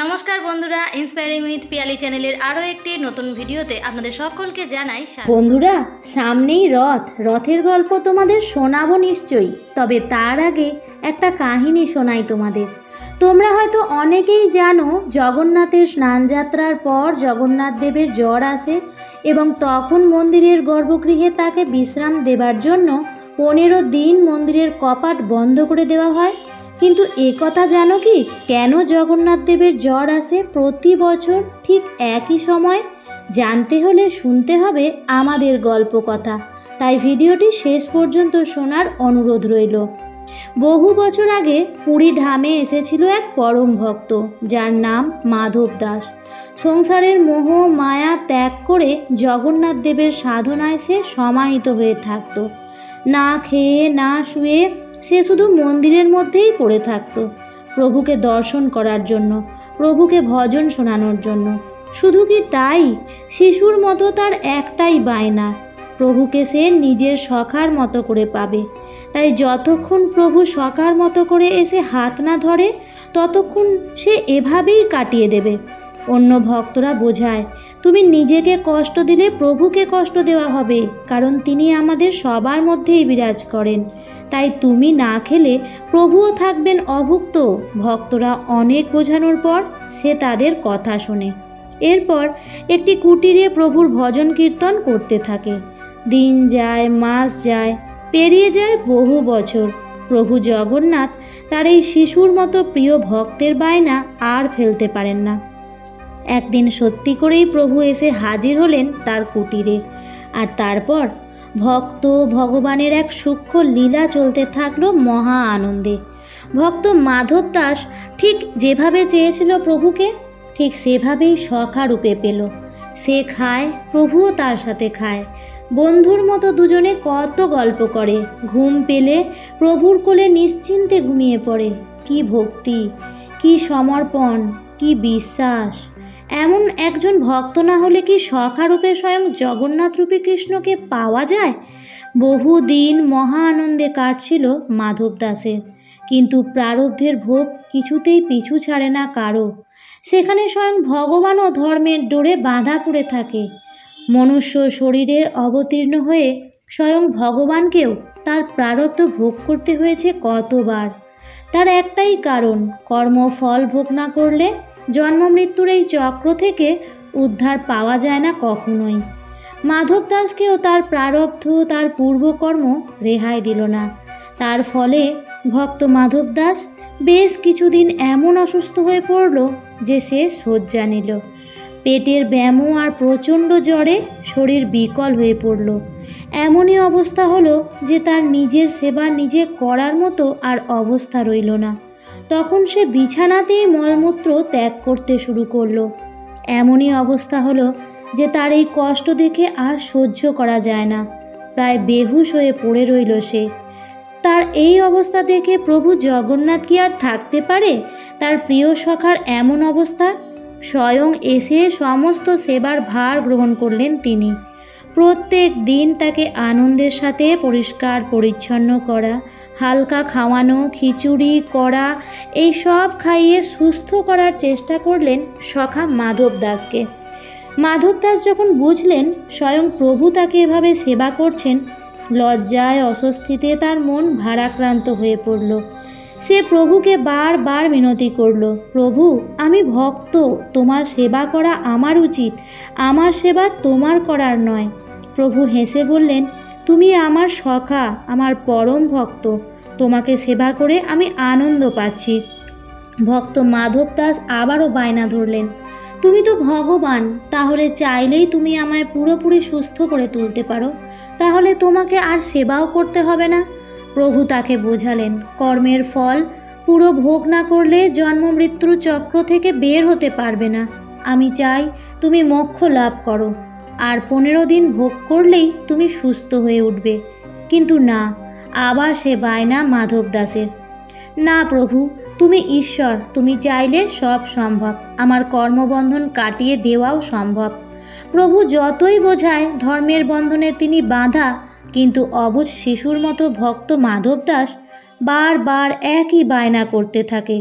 নমস্কার বন্ধুরা inspiring with Piyali চ্যানেলের আরও একটি নতুন ভিডিওতে আপনাদের সকলকে জানাই বন্ধুরা, সামনেই রথ। রথের গল্প তোমাদের শোনাবো নিশ্চয়ই, তবে তার আগে একটা কাহিনী শোনাই তোমাদের। তোমরা হয়তো অনেকেই জানো, জগন্নাথের স্নানযাত্রার পর জগন্নাথ দেবের জ্বর আসে এবং তখন মন্দিরের গর্ভগৃহে তাকে বিশ্রাম দেবার জন্য পনেরো দিন মন্দিরের কপাট বন্ধ করে দেওয়া হয়। কিন্তু এ কথা জানো কি? কেন জগন্নাথ দেবের জ্বর আসে প্রতি বছর ঠিক একই সময়? জানতে হলে শুনতে হবে আমাদের গল্প কথা। তাই ভিডিওটি শেষ পর্যন্ত শোনার অনুরোধ রইল। বহু বছর আগে পুরী ধামে এসেছিল এক পরম ভক্ত, যার নাম মাধব দাস। সংসারের মোহ, মায়া ত্যাগ করে জগন্নাথ দেবের সাধনায় সে সমাহিত হয়ে থাকত। না খেয়ে, না শুয়ে সে শুধু মন্দিরের মধ্যেই পড়ে থাকত। প্রভুকে দর্শন করার জন্য, প্রভুকে ভজন শোনানোর জন্য। শুধু কি তাই? শিশুর মতো তার একটাই বায়না। প্রভুকে সে নিজের সখার মতো করে পাবে। তাই যতক্ষণ প্রভু সখার মতো করে এসে হাত না ধরে, ততক্ষণ সে এভাবেই কাটিয়ে দেবে। অন্য ভক্তরা বোঝায়, তুমি নিজেকে কষ্ট দিলে প্রভুকে কষ্ট দেওয়া হবে, কারণ তিনি আমাদের সবার মধ্যেই বিরাজ করেন। তাই তুমি না খেলে প্রভুও থাকবেন অভুক্ত। ভক্তরা অনেক বোঝানোর পর সে তাদের কথা শোনে। এরপর একটি কুটিরে প্রভুর ভজন কীর্তন করতে থাকে। দিন যায়, মাস যায়, পেরিয়ে যায় বহু বছর। প্রভু জগন্নাথ তার এই শিশুর মতো প্রিয় ভক্তের বায়না আর ফেলতে পারেন না। একদিন সত্যি করেই প্রভু এসে হাজির হলেন তার কুটিরে। আর তারপর ভক্ত ভগবানের এক সূক্ষ্ম লীলা চলতে থাকল মহা আনন্দে। ভক্ত মাধব দাস ঠিক যেভাবে চেয়েছিল প্রভুকে, ঠিক সেভাবেই সখা রূপে পেল। সে খায়, প্রভুও তার সাথে খায়। বন্ধুর মতো দুজনে কত গল্প করে। ঘুম পেলে প্রভুর কোলে নিশ্চিন্তে ঘুমিয়ে পড়ে। কি ভক্তি, কি সমর্পণ, কি বিশ্বাস। এমন একজন ভক্ত না হলে কি সখারূপে স্বয়ং জগন্নাথ রূপী কৃষ্ণকে পাওয়া যায়? বহু দিন মহা আনন্দে কাটছিল মাধব দাসের। কিন্তু প্রারব্ধের ভোগ কিছুতেই পিছু ছাড়ে না কারও। সেখানে স্বয়ং ভগবানও ধর্মের ডোরে বাঁধা পড়ে থাকে। মনুষ্য শরীরে অবতীর্ণ হয়ে স্বয়ং ভগবানকেও তার প্রারব্ধ ভোগ করতে হয়েছে কতবার? তার একটাই কারণ, কর্মফল ভোগ না করলে জন্ম মৃত্যুর এই চক্র থেকে উদ্ধার পাওয়া যায় না কখনোই। মাধব দাসকেও তার প্রারব্ধ, তার পূর্বকর্ম রেহাই দিল না। তার ফলে ভক্ত মাধব দাস বেশ কিছুদিন এমন অসুস্থ হয়ে পড়ল যে সে শয্যা নিল। পেটের ব্যামো আর প্রচণ্ড জ্বরে শরীর বিকল হয়ে পড়ল। এমনই অবস্থা হলো যে তার নিজের সেবা নিজে করার মতো আর অবস্থা রইল না। তখন সে বিছানাতেই মলমূত্র ত্যাগ করতে শুরু করল। এমনই অবস্থা হলো যে তার এই কষ্ট দেখে আর সহ্য করা যায় না। প্রায় বেহুশ হয়ে পড়ে রইল সে। তার এই অবস্থা দেখে প্রভু জগন্নাথ কি আর থাকতে পারে? তার প্রিয় সখার এমন অবস্থা? স্বয়ং এসে সমস্ত সেবার ভার গ্রহণ করলেন তিনি। প্রত্যেক দিন তাকে আনন্দের সাথে পরিষ্কার, পরিচ্ছন্ন করা, হালকা খাওয়ানো, খিচুড়ি করা এই সব খাইয়ে সুস্থ করার চেষ্টা করলেন সখা মাধব দাসকে। মাধব দাস যখন বুঝলেন স্বয়ং প্রভু তাকে এভাবে সেবা করছেন, লজ্জায় অস্বস্তিতে তার মন ভারাক্রান্ত হয়ে পড়ল। সে প্রভুকে বারবার মিনতি করল, প্রভু, আমি ভক্ত, তোমার সেবা করা আমার উচিত, আমার সেবা তোমার করার নয়। প্রভু হেসে বললেন, তুমি আমার সখা, আমার পরম ভক্ত, তোমাকে সেবা করে আমি আনন্দ পাচ্ছি। ভক্ত মাধব দাস আবারও বায়না ধরলেন, তুমি তো ভগবান, তাহলে চাইলেই তুমি আমায় পুরোপুরি সুস্থ করে তুলতে পারো, তাহলে তোমাকে আর সেবাও করতে হবে না? প্রভু তাকে বোঝালেন, কর্মের ফল, পুরো ভোগ না করলে জন্ম মৃত্যুর চক্র থেকে বের হতে পারবে না। আমি চাই তুমি মোক্ষ লাভ করো। আর পনেরো দিন ভোগ করলেই তুমি সুস্থ হয়ে উঠবে। কিন্তু না, আবার সে বায়না মাধব দাসের। না প্রভু, তুমি ঈশ্বর, তুমি চাইলে সব সম্ভব। আমার কর্মবন্ধন কাটিয়ে দেওয়াও সম্ভব। প্রভু যতই বোঝায়, ধর্মের বন্ধনে তিনি বাঁধা কিন্তু অবুঝ শিশুর মতো ভক্ত মাধব দাস বারবার একই বায়না করতে থাকে।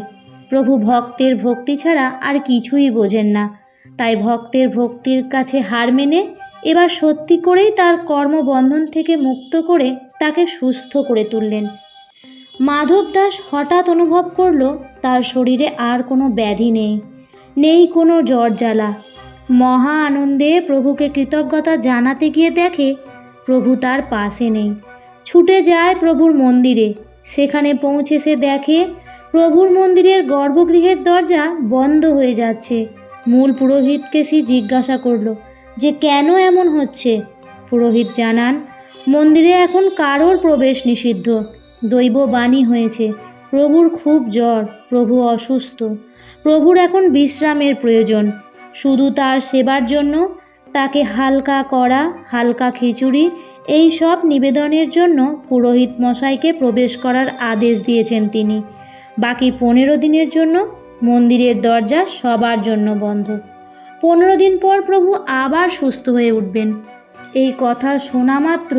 প্রভু ভক্তের ভক্তি ছাড়া আর কিছুই বোঝেন না। তাই ভক্তের ভক্তির কাছে হার মেনে এবার সত্যি করেই তার কর্মবন্ধন থেকে মুক্ত করে তাকে সুস্থ করে তুললেন। মাধব দাস হঠাৎ অনুভব করল তার শরীরে আর কোনো ব্যাধি নেই নেই কোনো জ্বর জ্বালা। মহা আনন্দে প্রভুকে কৃতজ্ঞতা জানাতে গিয়ে দেখে প্রভু তার পাশে নেই। ছুটে যায় প্রভুর মন্দিরে। সেখানে পৌঁছে সে দেখে প্রভুর মন্দিরের গর্ভগৃহের দরজা বন্ধ হয়ে যাচ্ছে। মূল পুরোহিতকে সে জিজ্ঞাসা করল, যে কেন এমন হচ্ছে? পুরোহিত জানান, মন্দিরে এখন কারোর প্রবেশ নিষিদ্ধ। দৈব বাণী হয়েছে। প্রভুর খুব জ্বর। প্রভু অসুস্থ। প্রভুর এখন বিশ্রামের প্রয়োজন। শুধু তার সেবার জন্য তাকে হালকা করা হালকা খিচুড়ি, এই সব নিবেদনের জন্য পুরোহিত মশাইকে প্রবেশ করার আদেশ দিয়েছেন তিনি। বাকি পনেরো দিনের জন্য মন্দিরের দরজা সবার জন্য বন্ধ। পনেরো দিন পর প্রভু আবার সুস্থ হয়ে উঠবেন। এই কথা শোনা মাত্র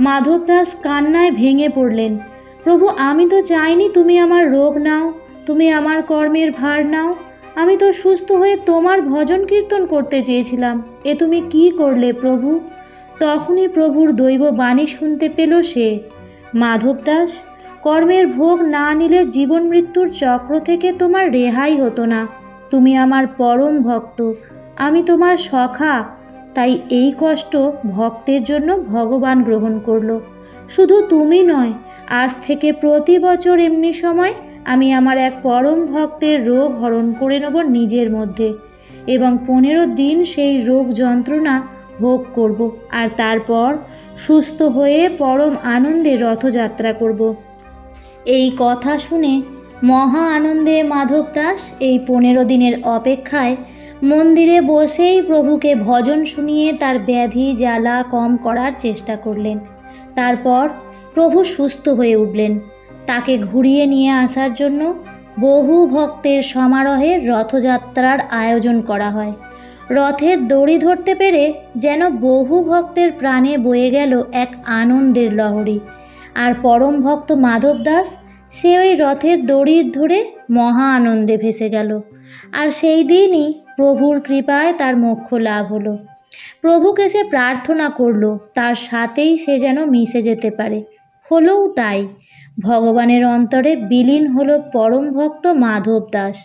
মাধব দাস কান্নায় ভেঙে পড়লেন। প্রভু, আমি তো চাইনি তুমি আমার রোগ নাও, তুমি আমার কর্মের ভার নাও আমি তো সুস্থ হয়ে তোমার ভজন কীর্তন করতে চেয়েছিলাম। এ তুমি কি করলে প্রভু? তখনই প্রভুর দৈব বাণী শুনতে পেল সে। মাধব দাস, কর্মের ভোগ না নিলে জীবন মৃত্যুর চক্র থেকে তোমার রেহাই হতো না। তুমি আমার পরম ভক্ত, আমি তোমার সখা। তাই এই কষ্ট ভক্তের জন্য ভগবান গ্রহণ করল। শুধু তুমি নয়, আজ থেকে প্রতি বছর এমনি সময় আমি আমার এক পরম ভক্তের রোগ হরণ করে নেব নিজের মধ্যে এবং পনেরো দিন সেই রোগ যন্ত্রণা ভোগ করব আর তারপর সুস্থ হয়ে পরম আনন্দে রথযাত্রা করব। এই কথা শুনে মহা আনন্দে মাধব দাস এই পনেরো দিনের অপেক্ষায় মন্দিরে বসেই প্রভুকে ভজন শুনিয়ে তার ব্যাধি জ্বালা কম করার চেষ্টা করলেন। তারপর প্রভু সুস্থ হয়ে উঠলেন। তাকে ঘুরিয়ে নিয়ে আসার জন্য বহু ভক্তের সমারোহে রথযাত্রার আয়োজন করা হয়। রথের দড়ি ধরতে পেরে যেন বহু ভক্তের প্রাণে বয়ে গেল এক আনন্দের লহরী। আর পরম ভক্ত মাধব দাস, সে ওই রথের দড়ির ধরে মহা আনন্দে ভেসে গেল। আর সেই দিনই প্রভুর কৃপায় তার মোক্ষ লাভ হলো। প্রভুকে সে প্রার্থনা করল, তার সাথেই সে যেন মিশে যেতে পারে। হলোও তাই। ভগবানের অন্তরে বিলীন হলো পরম ভক্ত মাধব দাস।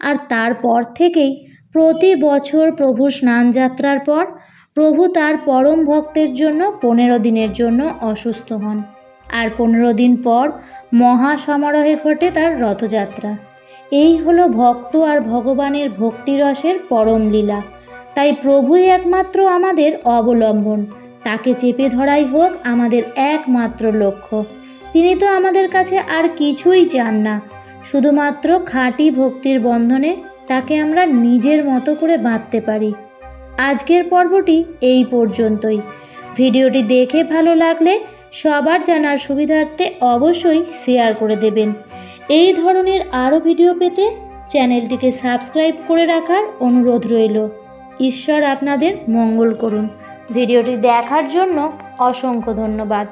আর তারপর থেকেই প্রতি বছর প্রভু স্নানযাত্রার পর প্রভু তার পরম ভক্তের জন্য পনেরো দিনের জন্য অসুস্থ হন। আর পনেরো দিন পর মহা সমারোহে ঘটে তার রথযাত্রা। এই হলো ভক্ত আর ভগবানের ভক্তিরসের পরম লীলা। তাই প্রভুই একমাত্র আমাদের অবলম্বন। তাকে চেপে ধরাই হোক আমাদের একমাত্র লক্ষ্য। তিনি তো আমাদের কাছে আর কিছুই চান না। শুধুমাত্র খাঁটি ভক্তির বন্ধনে তাকে আমরা নিজের মতো করে বাঁধতে পারি। আজকের পর্বটি এই পর্যন্তই। ভিডিওটি দেখে ভালো লাগলে সবার জানার সুবিধার্থে অবশ্যই শেয়ার করে দেবেন। এই ধরনের আরও ভিডিও পেতে চ্যানেলটিকে সাবস্ক্রাইব করে রাখার অনুরোধ রইল। ঈশ্বর আপনাদের মঙ্গল করুন। ভিডিওটি দেখার জন্য অসংখ্য ধন্যবাদ।